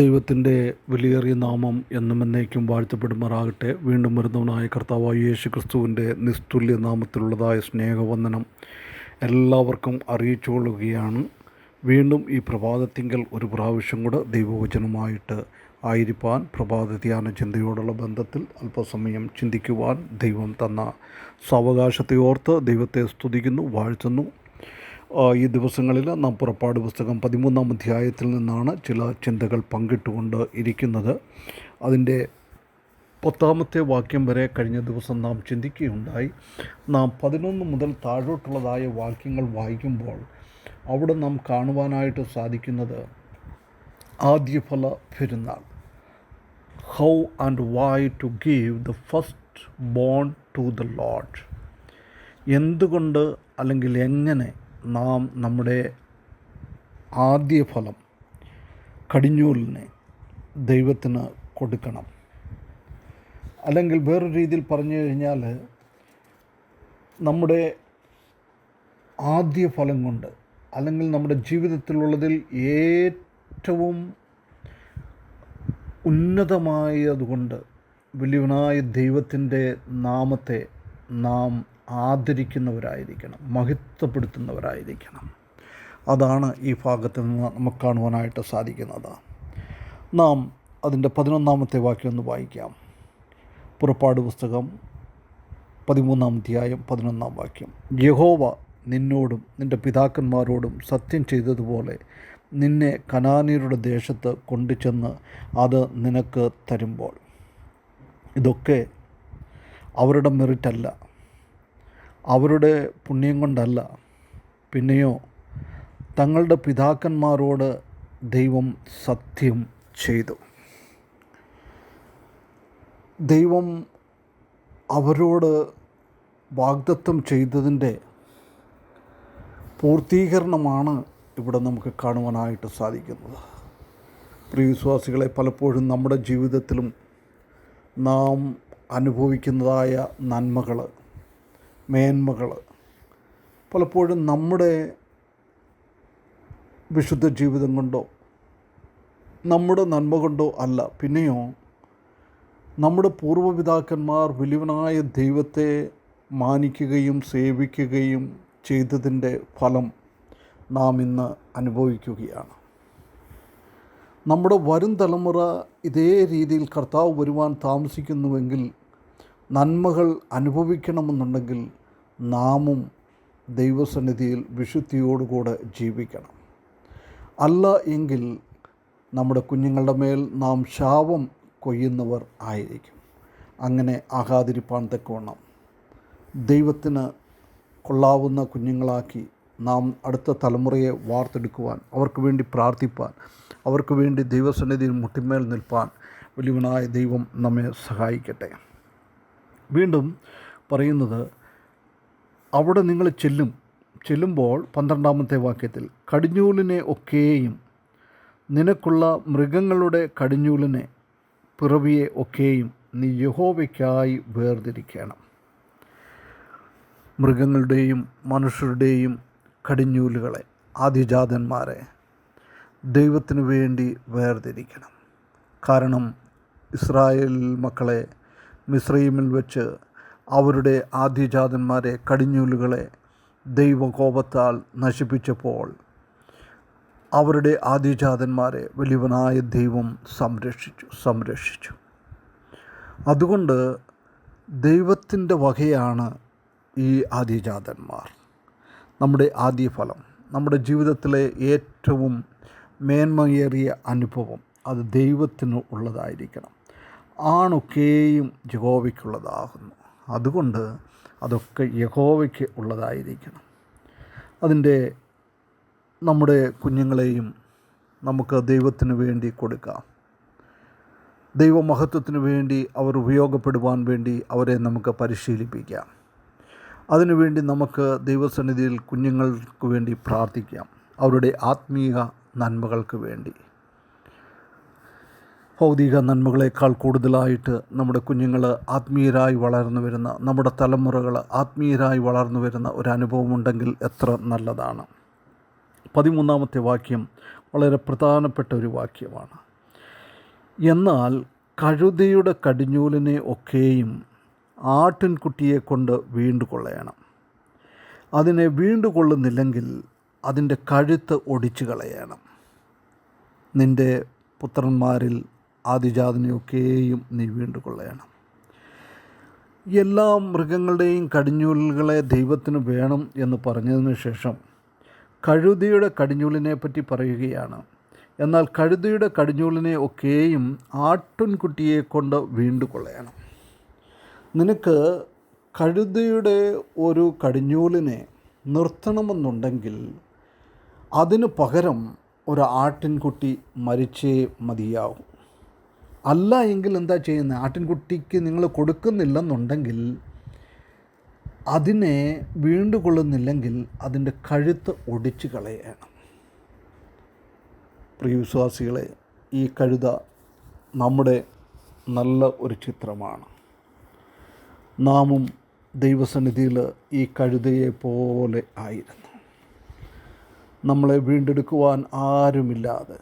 ദൈവത്തിന്റെ വിലയേറിയ നാമം എന്നും എന്നേക്കും വാഴ്ത്തപ്പെടുമാറാകട്ടെ. വീണ്ടും വരുന്നവനായ കർത്താവായ യേശു ക്രിസ്തുവിന്റെ നിസ്തുല്യ നാമത്തിലുള്ളതായ സ്നേഹവന്ദനം എല്ലാവർക്കും അറിയിച്ചുകൊള്ളുകയാണ്. വീണ്ടും ഈ പ്രഭാതത്തിങ്കൽ ഒരു പ്രാവശ്യം കൂടെ ദൈവവചനമായിട്ട് ആയിരിക്കാൻ പ്രഭാത ധ്യാന ചിന്തയോടുള്ള ബന്ധത്തിൽ അല്പസമയം ചിന്തിക്കുവാൻ ദൈവം തന്ന സാവകാശത്തെ ഓർത്ത് ദൈവത്തെ സ്തുതിക്കുന്നു വാഴ്ത്തുന്നു. ഈ ദിവസങ്ങളിൽ നാം പുറപ്പാട് പുസ്തകം പതിമൂന്നാം അധ്യായത്തിൽ നിന്നാണ് ചില ചിന്തകൾ പങ്കിട്ടുകൊണ്ട് ഇരിക്കുന്നത്. അതിന്റെ പത്താമത്തെ വാക്യം വരെ കഴിഞ്ഞ ദിവസം നാം ചിന്തിക്കുകയുണ്ടായി. നാം പതിനൊന്ന് മുതൽ താഴോട്ടുള്ളതായ വാക്യങ്ങൾ വായിക്കുമ്പോൾ അവിടെ നാം കാണുവാനായിട്ട് സാധിക്കുന്നത് ആദ്യഫല പെരുന്നാൾ. How and why to give the first born to the lord എന്തുകൊണ്ട് അല്ലെങ്കിൽ എങ്ങനെ നാം നമ്മുടെ ആദ്യ ഫലം കടിഞ്ഞൂലിനെ ദൈവത്തിന് കൊടുക്കണം. അല്ലെങ്കിൽ വേറൊരു രീതിയിൽ പറഞ്ഞു കഴിഞ്ഞാൽ നമ്മുടെ ആദ്യ ഫലം കൊണ്ട് അല്ലെങ്കിൽ നമ്മുടെ ജീവിതത്തിലുള്ളതിൽ ഏറ്റവും ഉന്നതമായതുകൊണ്ട് വലിയവനായ ദൈവത്തിന്റെ നാമത്തെ നാം ആദരിക്കുന്നവരായിരിക്കണം മഹത്വപ്പെടുത്തുന്നവരായിരിക്കണം. അതാണ് ഈ ഭാഗത്ത് നിന്ന് നമുക്ക് കാണുവാനായിട്ട് സാധിക്കുന്നത്. നാം അതിന്റെ പതിനൊന്നാമത്തെ വാക്യം ഒന്ന് വായിക്കാം. പുറപ്പാട് പുസ്തകം പതിമൂന്നാം അധ്യായം പതിനൊന്നാം വാക്യം. യഹോവ നിന്നോടും നിന്റെ പിതാക്കന്മാരോടും സത്യം ചെയ്തതുപോലെ നിന്നെ കനാനിയരുടെ ദേശത്ത് കൊണ്ടുചെന്ന് അത് നിനക്ക് തരുമ്പോൾ. ഇതൊക്കെ അവരുടെ മെറിറ്റല്ല അവരുടെ പുണ്യം കൊണ്ടല്ല. പിന്നെയോ തങ്ങളുടെ പിതാക്കന്മാരോട് ദൈവം സത്യം ചെയ്തു. ദൈവം അവരോട് വാഗ്ദത്വം ചെയ്തതിന്റെ പൂർത്തീകരണമാണ് ഇവിടെ നമുക്ക് കാണുവാനായിട്ട് സാധിക്കുന്നത്. പ്രിയ വിശ്വാസികളെ പലപ്പോഴും നമ്മുടെ ജീവിതത്തിലും നാം അനുഭവിക്കുന്നതായ നന്മകൾ മേന്മകൾ പലപ്പോഴും നമ്മുടെ വിശുദ്ധ ജീവിതം കൊണ്ടോ നമ്മുടെ നന്മ കൊണ്ടോ അല്ല പിന്നെയോ നമ്മുടെ പൂർവപിതാക്കന്മാർ വലിയവനായ ദൈവത്തെ മാനിക്കുകയും സേവിക്കുകയും ചെയ്തതിന്റെ ഫലം നാം ഇന്ന് അനുഭവിക്കുകയാണ്. നമ്മുടെ വരും തലമുറ ഇതേ രീതിയിൽ കർത്താവ് വരുവാൻ താമസിക്കുന്നുവെങ്കിൽ നന്മകൾ അനുഭവിക്കണമെന്നുണ്ടെങ്കിൽ നാമും ദൈവസന്നിധിയിൽ വിശുദ്ധിയോടുകൂടെ ജീവിക്കണം. അല്ല എങ്കിൽ നമ്മുടെ കുഞ്ഞുങ്ങളുടെ മേൽ നാം ശാപം കൊയ്യുന്നവർ ആയിരിക്കും. അങ്ങനെ ആകാതിരിപ്പാൻ തക്കവണ്ണം ദൈവത്തിന് കൊള്ളാവുന്ന കുഞ്ഞുങ്ങളാക്കി നാം അടുത്ത തലമുറയെ വാർത്തെടുക്കുവാൻ അവർക്ക് വേണ്ടി പ്രാർത്ഥിപ്പാൻ അവർക്ക് വേണ്ടി ദൈവസന്നിധിയിൽ മുട്ടിമേൽ നിൽപ്പാൻ വലിയവനായ ദൈവം നമ്മെ സഹായിക്കട്ടെ. വീണ്ടും പറയുന്നത് അവിടെ നിങ്ങൾ ചെല്ലും. ചെല്ലുമ്പോൾ പന്ത്രണ്ടാമത്തെ വാക്യത്തിൽ കടിഞ്ഞൂലിനെ ഒക്കെയും നിനക്കുള്ള മൃഗങ്ങളുടെ കടിഞ്ഞൂലിനെ പിറവിയെ ഒക്കെയും നീ യഹോവയ്ക്കായി വേർതിരിക്കണം. മൃഗങ്ങളുടെയും മനുഷ്യരുടെയും കടിഞ്ഞൂലുകളെ ആദിജാതന്മാരെ ദൈവത്തിനു വേണ്ടി വേർതിരിക്കണം. കാരണം ഇസ്രായേൽ മക്കളെ മിശ്രൈമിൽ വെച്ച് അവരുടെ ആദ്യജാതന്മാരെ കടിഞ്ഞൂലുകളെ ദൈവകോപത്താൽ നശിപ്പിച്ചപ്പോൾ അവരുടെ ആദ്യജാതന്മാരെ വലിയവനായ ദൈവം സംരക്ഷിച്ചു സംരക്ഷിച്ചു. അതുകൊണ്ട് ദൈവത്തിന്റെ വകയാണ് ഈ ആദ്യജാതന്മാർ. നമ്മുടെ ആദ്യ ഫലം നമ്മുടെ ജീവിതത്തിലെ ഏറ്റവും മേന്മയേറിയ അനുഭവം അത് ദൈവത്തിന് ഉള്ളതായിരിക്കണം. ആണൊക്കെയും യഹോവയ്ക്കുള്ളതാകുന്നു അതുകൊണ്ട് അതൊക്കെ യഹോവയ്ക്ക് ഉള്ളതായിരിക്കണം. അതിന്റെ നമ്മുടെ കുഞ്ഞുങ്ങളെയും നമുക്ക് ദൈവത്തിന് വേണ്ടി കൊടുക്കാം. ദൈവമഹത്വത്തിന് വേണ്ടി അവർ ഉപയോഗപ്പെടുവാൻ വേണ്ടി അവരെ നമുക്ക് പരിശീലിപ്പിക്കാം. അതിനുവേണ്ടി നമുക്ക് ദൈവസന്നിധിയിൽ കുഞ്ഞുങ്ങൾക്ക് വേണ്ടി പ്രാർത്ഥിക്കാം. അവരുടെ ആത്മീയ നന്മകൾക്ക് വേണ്ടി. ഭൗതിക നന്മകളേക്കാൾ കൂടുതലായിട്ട് നമ്മുടെ കുഞ്ഞുങ്ങൾ ആത്മീയരായി വളർന്നു വരുന്ന നമ്മുടെ തലമുറകൾ ആത്മീയരായി വളർന്നു വരുന്ന ഒരു അനുഭവമുണ്ടെങ്കിൽ എത്ര നല്ലതാണ്. പതിമൂന്നാമത്തെ വാക്യം വളരെ പ്രധാനപ്പെട്ട ഒരു വാക്യമാണ്. എന്നാൽ കഴുതയുടെ കടിഞ്ഞൂലിനെ ഒക്കെയും ആട്ടിൻകുട്ടിയെ കൊണ്ട് വീണ്ടുകൊള്ളയണം അതിനെ വീണ്ടുകൊള്ളുന്നില്ലെങ്കിൽ അതിന്റെ കഴുത്ത് ഒടിച്ചു കളയണം നിന്റെ പുത്രന്മാരിൽ ആദിജാതനെയൊക്കെയും നീ വീണ്ടുകൊള്ളയണം എല്ലാ മൃഗങ്ങളുടെയും കടിഞ്ഞൂലുകളെ ദൈവത്തിന് വേണം എന്ന് പറഞ്ഞതിന് ശേഷം കഴുതിയുടെ കടിഞ്ഞൂലിനെ പറ്റി പറയുകയാണ്. എന്നാൽ കഴുതിയുടെ കടിഞ്ഞൂലിനെ ഒക്കെയും ആട്ടുൻകുട്ടിയെ കൊണ്ട് വീണ്ടുകൊള്ളയണം നിനക്ക് കഴുതിയുടെ ഒരു കടിഞ്ഞൂലിനെ നിർത്തണമെന്നുണ്ടെങ്കിൽ അതിന് പകരം ഒരു ആട്ടിൻകുട്ടി മരിച്ചേ മതിയാവും. അല്ല എങ്കിൽ എന്താ ചെയ്യുന്നത്? ആട്ടിൻകുട്ടിക്ക് നിങ്ങൾ കൊടുക്കുന്നില്ലെന്നുണ്ടെങ്കിൽ അതിനെ വീണ്ടുകൊള്ളുന്നില്ലെങ്കിൽ അതിന്റെ കഴുത്ത് ഒടിച്ചു കളയണം. പ്രിയവിശ്വാസികളെ ഈ കഴുത നമ്മുടെ നല്ല ഒരു ചിത്രമാണ്. നാമും ദൈവസന്നിധിയിൽ ഈ കഴുതയെ പോലെ ആയിരുന്നു. നമ്മളെ വീണ്ടെടുക്കുവാൻ ആരുമില്ലാതെ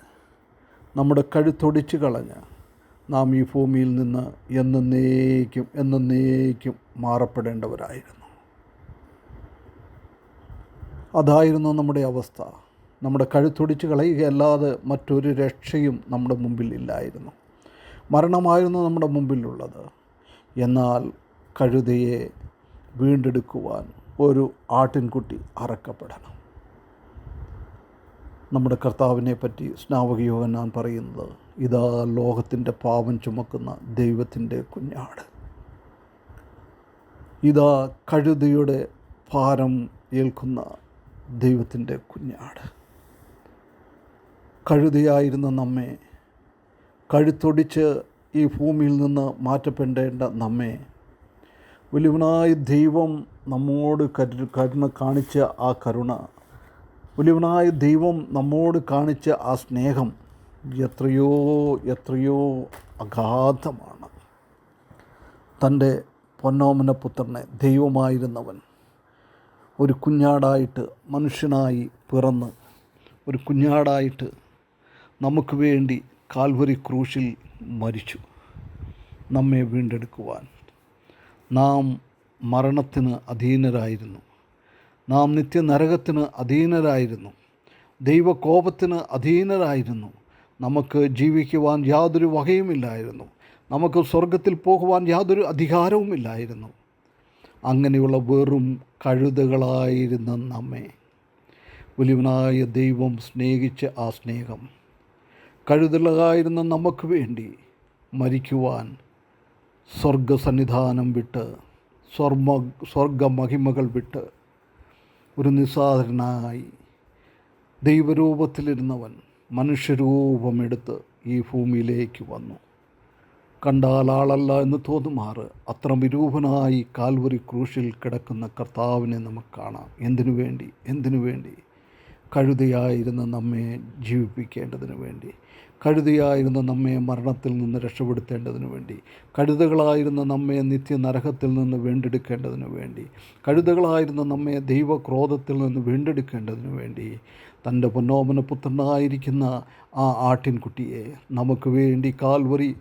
നമ്മുടെ കഴുത്തൊടിച്ച് കളഞ്ഞ് നാം ഈ ഭൂമിയിൽ നിന്ന് എന്നേക്കും എന്നേക്കും മാറപ്പെടേണ്ടവരായിരുന്നു. അതായിരുന്നു നമ്മുടെ അവസ്ഥ. നമ്മുടെ കഴുത്തൊടിച്ച് കളയുകയല്ലാതെ മറ്റൊരു രക്ഷയും നമ്മുടെ മുമ്പിൽ ഇല്ലായിരുന്നു. മരണമായിരുന്നു നമ്മുടെ മുമ്പിലുള്ളത്. എന്നാൽ കഴുതയെ വീണ്ടെടുക്കുവാൻ ഒരു ആട്ടിൻകുട്ടി അറക്കപ്പെടണം. നമ്മുടെ കർത്താവിനെ പറ്റി സ്നാവകയോഗനാൻ പറയുന്നത് ഇതാ ലോകത്തിന്റെ പാപം ചുമക്കുന്ന ദൈവത്തിന്റെ കുഞ്ഞാട്. ഇതാ കഴുതയുടെ ഭാരം ഏൽക്കുന്ന ദൈവത്തിന്റെ കുഞ്ഞാട്. കഴുതയായിരുന്ന നമ്മെ കഴുത്തൊടിച്ച് ഈ ഭൂമിയിൽ നിന്ന് മാറ്റപ്പെടേണ്ട നമ്മെ വലിയവനായ ദൈവം നമ്മോട് കരു കരുണ കാണിച്ച ആ കരുണ വലിയവനായ ദൈവം നമ്മോട് കാണിച്ച ആ സ്നേഹം എത്രയോ എത്രയോ അഗാധമാണ്. തന്റെ പൊന്നോമന പുത്രനെ ദൈവമായിരുന്നവൻ ഒരു കുഞ്ഞാടായിട്ട് മനുഷ്യനായി പിറന്ന് ഒരു കുഞ്ഞാടായിട്ട് നമുക്ക് വേണ്ടി കാൽവരി ക്രൂശിൽ മരിച്ചു നമ്മെ വീണ്ടെടുക്കുവാൻ. നാം മരണത്തിന് അധീനരായിരുന്നു. നാം നിത്യനരകത്തിന് അധീനരായിരുന്നു. ദൈവകോപത്തിന് അധീനരായിരുന്നു. നമുക്ക് ജീവിക്കുവാൻ യാതൊരു വകയുമില്ലായിരുന്നു. നമുക്ക് സ്വർഗത്തിൽ പോകുവാൻ യാതൊരു അധികാരവുമില്ലായിരുന്നു. അങ്ങനെയുള്ള വെറും കഴുതകളായിരുന്ന നമ്മെ. വലിയവനായ ദൈവം സ്നേഹിച്ച ആ സ്നേഹം കഴുതകളായിരുന്ന നമുക്ക് വേണ്ടി മരിക്കുവാൻ സ്വർഗസന്നിധാനം വിട്ട് സ്വർമ്മ സ്വർഗമഹിമകൾ വിട്ട് ഒരു നിസ്സാരനായി ദൈവരൂപത്തിലിരുന്നവൻ മനുഷ്യരൂപമെടുത്ത് ഈ ഭൂമിയിലേക്ക് വന്നു. കണ്ടാൽ ആളല്ല എന്ന് തോന്നുമാറ് അത്ര വിരൂപനായി കാൽവരി ക്രൂശിൽ കിടക്കുന്ന കർത്താവിനെ നമുക്ക് കാണാം. എന്തിനു വേണ്ടി? എന്തിനു വേണ്ടി? കഴുതയായിരുന്ന നമ്മെ ജീവിപ്പിക്കേണ്ടതിന് വേണ്ടി. കഴുതയായിരുന്ന നമ്മെ മരണത്തിൽ നിന്ന് രക്ഷപ്പെടുത്തേണ്ടതിന് വേണ്ടി. കഴുതകളായിരുന്ന നമ്മെ നിത്യ നരകത്തിൽ നിന്ന് വീണ്ടെടുക്കേണ്ടതിന് വേണ്ടി. കഴുതകളായിരുന്ന നമ്മെ ദൈവക്രോധത്തിൽ നിന്ന് വീണ്ടെടുക്കേണ്ടതിന് വേണ്ടി. തന്റെ പൊന്നോമന പുത്രനായിരിക്കുന്ന ആ ആട്ടിൻകുട്ടിയെ നമുക്ക് വേണ്ടി കാൽവറി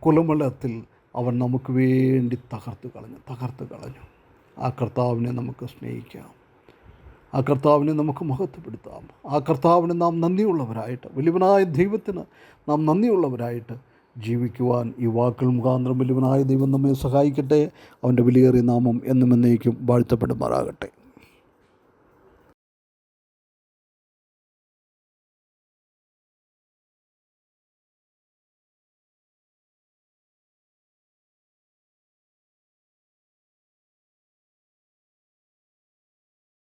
കുലമലത്തിൽ അവൻ നമുക്ക് വേണ്ടി തകർത്ത് കളഞ്ഞു തകർത്ത് കളഞ്ഞു. ആ കർത്താവിനെ നമുക്ക് സ്നേഹിക്കാം. ആ കർത്താവിനെ നമുക്ക് മഹത്വപ്പെടുത്താം. ആ കർത്താവിന് നാം നന്ദിയുള്ളവരായിട്ട് വലിയവനായ ദൈവത്തിന് നാം നന്ദിയുള്ളവരായിട്ട് ജീവിക്കുവാൻ ഈ വാക്കുകൾ മുഖാന്തരം വലിയവനായ ദൈവം നമ്മെ സഹായിക്കട്ടെ. അവന്റെ വിലയേറിയ നാമം എന്നും എന്നേക്കും വാഴ്ത്തപ്പെടുമാറാകട്ടെ.